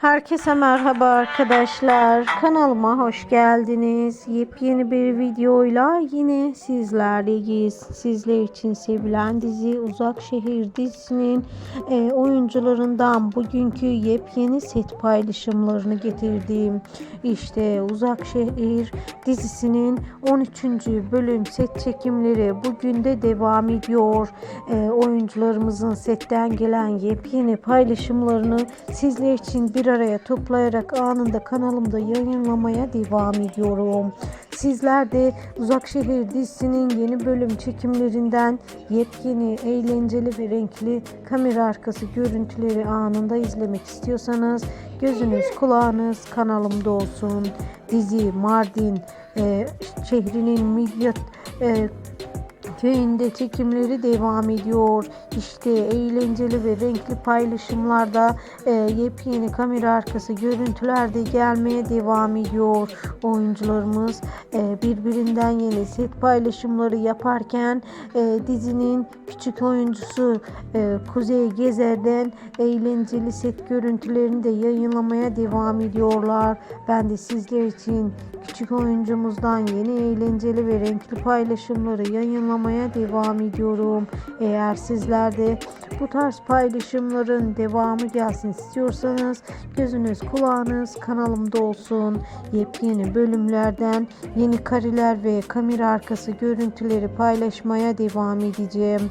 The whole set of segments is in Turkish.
Herkese merhaba arkadaşlar. Kanalıma hoş geldiniz. Yepyeni bir videoyla yine sizlerleyiz. Sizler için sevilen dizi Uzak Şehir dizisinin e, oyuncularından bugünkü yepyeni set paylaşımlarını getirdiğim işte Uzak Şehir dizisinin 13. bölüm set çekimleri bugün de devam ediyor. E, oyuncularımızın setten gelen yepyeni paylaşımlarını sizler için bir araya toplayarak anında kanalımda yayınlamaya devam ediyorum. Sizler de Uzak Şehir dizisinin yeni bölüm çekimlerinden yepyeni, eğlenceli ve renkli kamera arkası görüntüleri anında izlemek istiyorsanız gözünüz kulağınız kanalımda olsun. Dizi Mardin e, şehrinin Midyat e, köyünde çekimleri devam ediyor. İşte eğlenceli ve renkli paylaşımlarda e, yepyeni kamera arkası görüntüler de gelmeye devam ediyor. Oyuncularımız e, birbirinden yeni set paylaşımları yaparken e, dizinin küçük oyuncusu e, Kuzey Gezer'den eğlenceli set görüntülerini de yayınlamaya devam ediyorlar. Ben de sizler için küçük oyuncumuzdan yeni eğlenceli ve renkli paylaşımları yayınlamaya devam ediyorum. Eğer sizler de bu tarz paylaşımların devamı gelsin istiyorsanız gözünüz kulağınız kanalımda olsun. Yepyeni bölümlerden yeni kareler ve kamera arkası görüntüleri paylaşmaya devam edeceğim.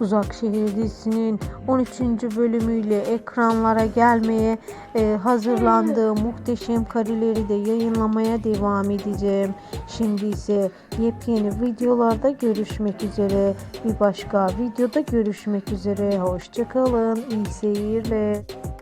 Uzak Şehir dizisinin 13. bölümüyle ekranlara gelmeye e, hazırlandığı muhteşem kareleri de yayınlamaya devam edeceğim. Şimdi ise yepyeni videolarda görüşmek üzere. Bir başka videoda görüşmek üzere. Hoşçakalın. İyi seyirler.